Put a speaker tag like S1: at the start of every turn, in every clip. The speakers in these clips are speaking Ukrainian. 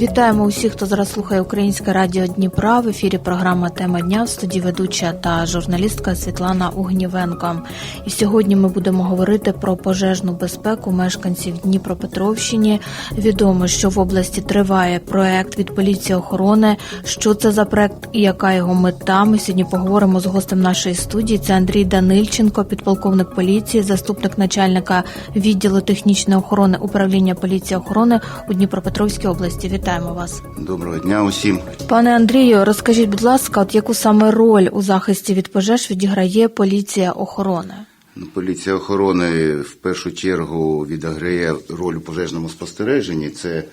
S1: Вітаємо усіх, хто зараз слухає Українське радіо Дніпра. В ефірі програма Тема дня в студії ведуча та журналістка Світлана Угнівенко. І сьогодні ми будемо говорити про пожежну безпеку мешканців Дніпропетровщини. Відомо, що в області триває проект від поліції охорони. Що це за проект і яка його мета? Ми сьогодні поговоримо з гостем нашої студії. Це Андрій Данильченко, підполковник поліції, заступник начальника відділу технічної охорони управління поліції охорони у Дніпропетровській області. Вітаємо вас,
S2: Доброго дня усім.
S1: пане Андрію. Розкажіть, будь ласка, от яку саме роль у захисті від пожеж відіграє поліція охорони?
S2: Ну, Поліція охорони в першу чергу відіграє роль у пожежному спостереженні. Це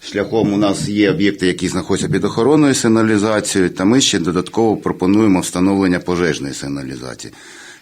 S2: шляхом у нас є об'єкти, які знаходяться під охоронною сигналізацією, та ми ще додатково пропонуємо встановлення пожежної сигналізації.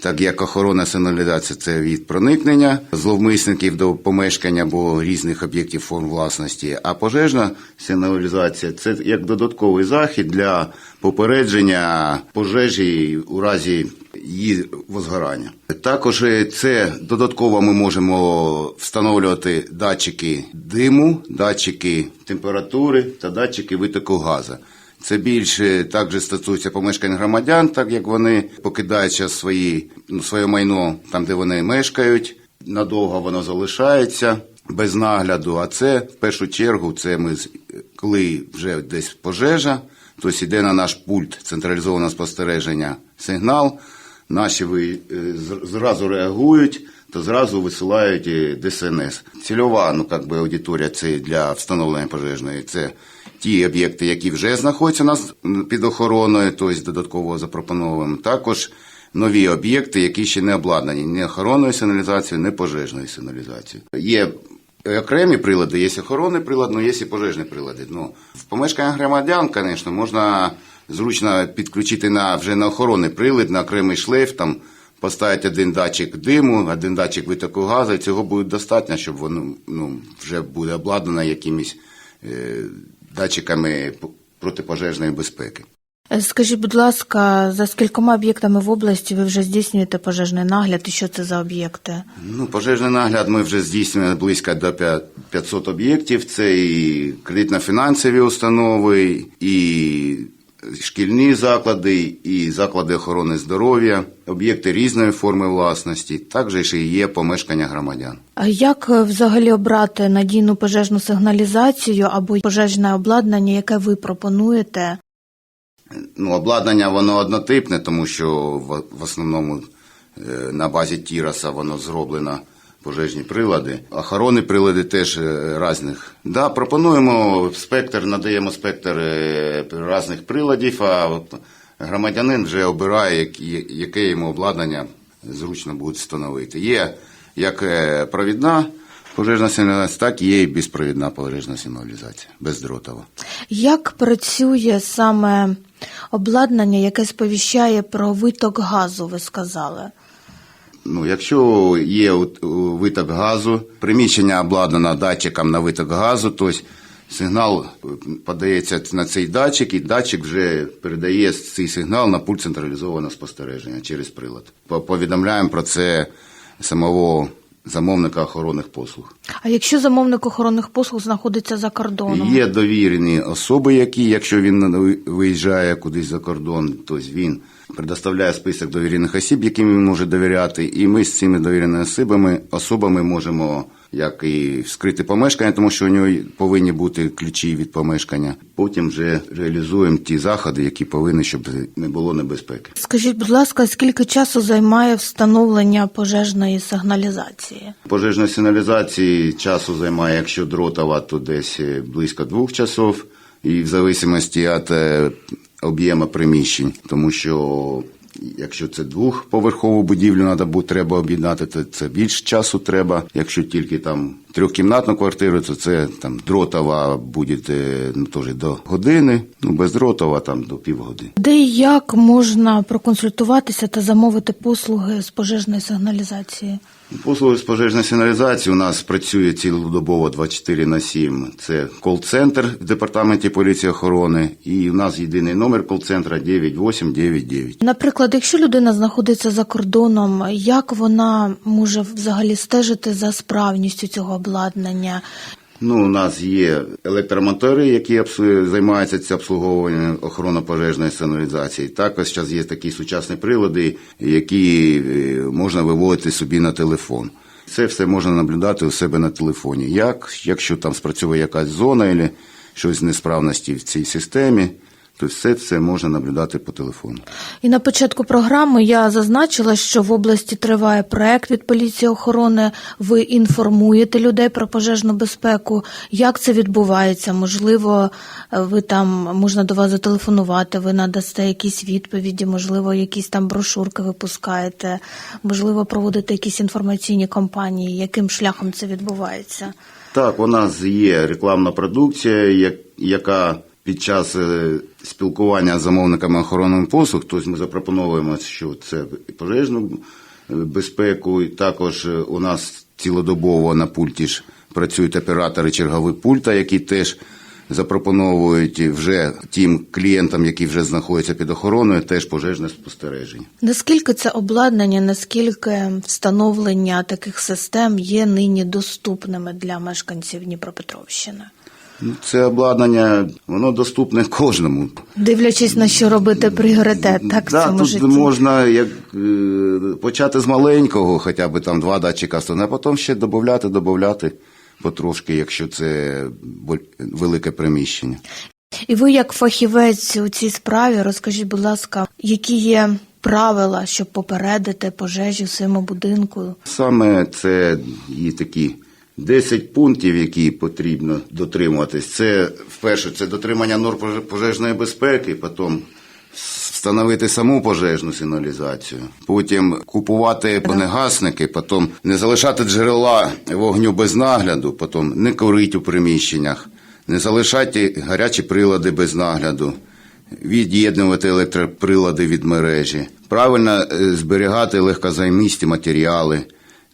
S2: Так як охоронна сигналізація це від проникнення зловмисників до помешкання або різних об'єктів форм власності, а пожежна сигналізація це як додатковий захід для попередження пожежі у разі її возгорання. Також це додатково ми можемо встановлювати датчики диму, датчики температури та датчики витоку газу. Це більше також стосується помешкань громадян, так як вони покидають свої, ну, своє майно там, де вони мешкають. Надовго воно залишається без нагляду. А це в першу чергу, це ми коли вже десь пожежа, тобто йде на наш пульт централізованого спостереження сигнал. Наші ви е, зразу реагують, то зразу висилають е, ДСНС. Цільова, ну як би аудиторія це для встановлення пожежної. Це ті об'єкти, які вже знаходяться у нас під охороною, тобто додатково запропонованим. Також нові об'єкти, які ще не обладнані ні охоронною сигналізацією, ні пожежною сигналізацією. Є окремі прилади, є охоронний прилад, ну є і пожежні прилади. Ну, в помешканнях громадян, звісно, можна зручно підключити на вже на охоронний прилад, на окремий шлейф, там поставити один датчик диму, один датчик витоку газу, і цього буде достатньо, щоб воно ну, вже буде обладнано якимись е, датчиками протипожежної безпеки.
S1: Е, Скажіть, будь ласка, за скількома об'єктами в області ви вже здійснюєте пожежний нагляд і що це за об'єкти?
S2: Ну, пожежний нагляд ми вже здійснюємо близько до п'я- 500 об'єктів. Це і кредитно-фінансові установи, і шкільні заклади, і заклади охорони здоров'я, об'єкти різної форми власності. Також ще є помешкання громадян.
S1: А як е, взагалі обрати надійну пожежну сигналізацію або пожежне обладнання, яке ви пропонуєте?
S2: Ну, обладнання воно однотипне, тому що в, в основному е, на базі Тіраса воно зроблено пожежні прилади. Охоронні прилади теж е, різних. Да, пропонуємо спектр, надаємо спектр е, різних приладів, а громадянин вже обирає, яке йому обладнання зручно буде встановити. Є як е, провідна пожежна сигналізація, так є і безпровідна пожежна сигналізація, бездротова.
S1: Як працює саме обладнання, яке сповіщає про виток газу, ви сказали?
S2: Ну, якщо є виток газу, приміщення обладнано датчиком на виток газу, то сигнал подається на цей датчик, і датчик вже передає цей сигнал на пульт централізованого спостереження через прилад. По- Повідомляємо про це самого замовника охоронних послуг.
S1: А якщо замовник охоронних послуг знаходиться за кордоном?
S2: Є довірені особи, які, якщо він виїжджає кудись за кордон, то він предоставляє список довірених осіб, яким він може довіряти, і ми з цими довіреними особами, особами можемо як і вскрити помешкання, тому що у нього повинні бути ключі від помешкання. Потім вже реалізуємо ті заходи, які повинні, щоб не було небезпеки.
S1: Скажіть, будь ласка, скільки часу займає встановлення пожежної сигналізації?
S2: Пожежної сигналізації часу займає, якщо дротова, то десь е, близько двох часов, і в залежності від е, об'єму приміщень, тому що якщо це двохповерхову будівлю треба треба об'єднати, то це більше часу треба. Якщо тільки там трьохкімнатну квартиру, то це там дротова буде е, ну, теж до години, ну без дротова там до півгодини.
S1: Де і як можна проконсультуватися та замовити послуги з пожежної сигналізації?
S2: Послуги з пожежної сигналізації у нас працює цілодобово 24 на 7. Це кол-центр в департаменті поліції охорони. І у нас єдиний номер кол-центра 9899.
S1: Наприклад, якщо людина знаходиться за кордоном, як вона може взагалі стежити за справністю цього обладнання?
S2: Ну, у нас є електромотори, які займаються цим обслуговуванням охоронно-пожежної сигналізації. Також зараз є такі сучасні прилади, які е, можна виводити собі на телефон. Це все можна наблюдати у себе на телефоні. Як, якщо там спрацьовує якась зона або щось несправності в цій системі, то все це можна наблюдати по телефону.
S1: І на початку програми я зазначила, що в області триває проект від поліції охорони. Ви інформуєте людей про пожежну безпеку. Як це відбувається? Можливо, ви там можна до вас зателефонувати, ви надасте якісь відповіді, можливо, якісь там брошурки випускаєте, можливо, проводите якісь інформаційні кампанії. Яким шляхом це відбувається?
S2: Так, у нас є рекламна продукція, яка під час е, спілкування з замовниками охоронних послуг, тобто ми запропонуємо, що це пожежну е, безпеку, і також е, у нас цілодобово на пульті ж працюють оператори чергових пульта, які теж запропонують вже тим клієнтам, які вже знаходяться під охороною, теж пожежне спостереження.
S1: Наскільки це обладнання, наскільки встановлення таких систем є нині доступними для мешканців Дніпропетровщини?
S2: Це обладнання, воно доступне кожному.
S1: Дивлячись на що робити пріоритет, так в цьому
S2: тут
S1: житті.
S2: можна як, е, почати з маленького, хоча б там два датчика а потім ще додати, додати потрошки, якщо це велике приміщення.
S1: І ви, як фахівець у цій справі, розкажіть, будь ласка, які є правила, щоб попередити пожежі в своєму будинку?
S2: Саме це і такі 10 пунктів, які потрібно дотримуватись. Це вперше це дотримання норм пожежної безпеки, потім встановити саму пожежну сигналізацію, потім купувати вогнегасники, потім не залишати джерела вогню без нагляду, потім не курити у приміщеннях, не залишати гарячі прилади без нагляду. Від'єднувати електроприлади від мережі, правильно е, зберігати легкозаймисті матеріали,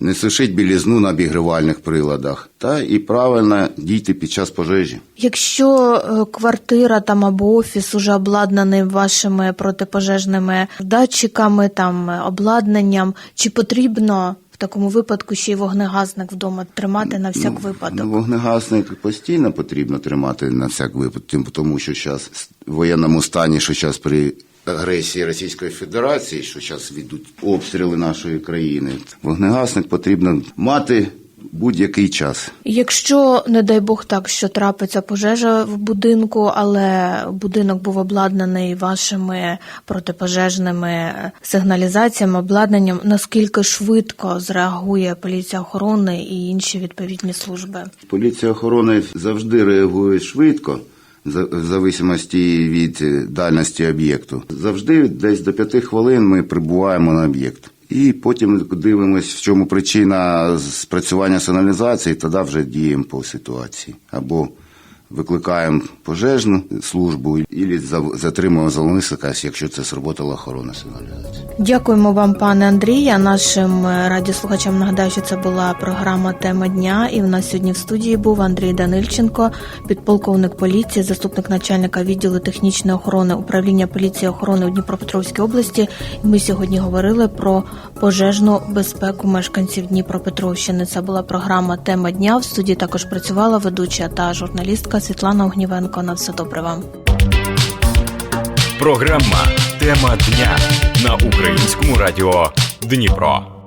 S2: не сушити білізну на обігрівальних приладах та і правильно дійти під час пожежі.
S1: Якщо е, квартира там або офіс уже обладнаний вашими протипожежними датчиками, там е, обладнанням, чи потрібно в такому випадку ще й вогнегасник вдома тримати на всяк випадок?
S2: Ну, вогнегасник постійно потрібно тримати на всяк випадок, тому що зараз в воєнному стані, що зараз при агресії Російської Федерації, що зараз ведуть обстріли нашої країни, вогнегасник потрібно мати будь-який час.
S1: Якщо, не дай Бог так, що трапиться пожежа в будинку, але будинок був обладнаний вашими протипожежними сигналізаціями, обладнанням, наскільки швидко зреагує поліція охорони і інші відповідні служби?
S2: Поліція охорони завжди реагує швидко, в зависимості від е, дальності об'єкту. Завжди десь до п'яти хвилин ми прибуваємо на об'єкт. І потім дивимося, в чому причина спрацювання сигналізації, тоді вже діємо по ситуації. Або викликаємо пожежну службу, або затримуємо зловмисника, якщо це сработала охорона сигналізації.
S1: Дякуємо вам, пане Андрія. Нашим е, радіослухачам нагадаю, що це була програма Тема дня. І в нас сьогодні в студії був Андрій Данильченко, підполковник поліції, заступник начальника відділу технічної охорони управління поліції охорони у Дніпропетровській області. І ми сьогодні говорили про пожежну безпеку мешканців Дніпропетровщини. Це була програма Тема дня. В студії також працювала ведуча та журналістка Світлана Огнівенко. На все добре вам.
S3: Програма Тема дня на українському радіо Дніпро.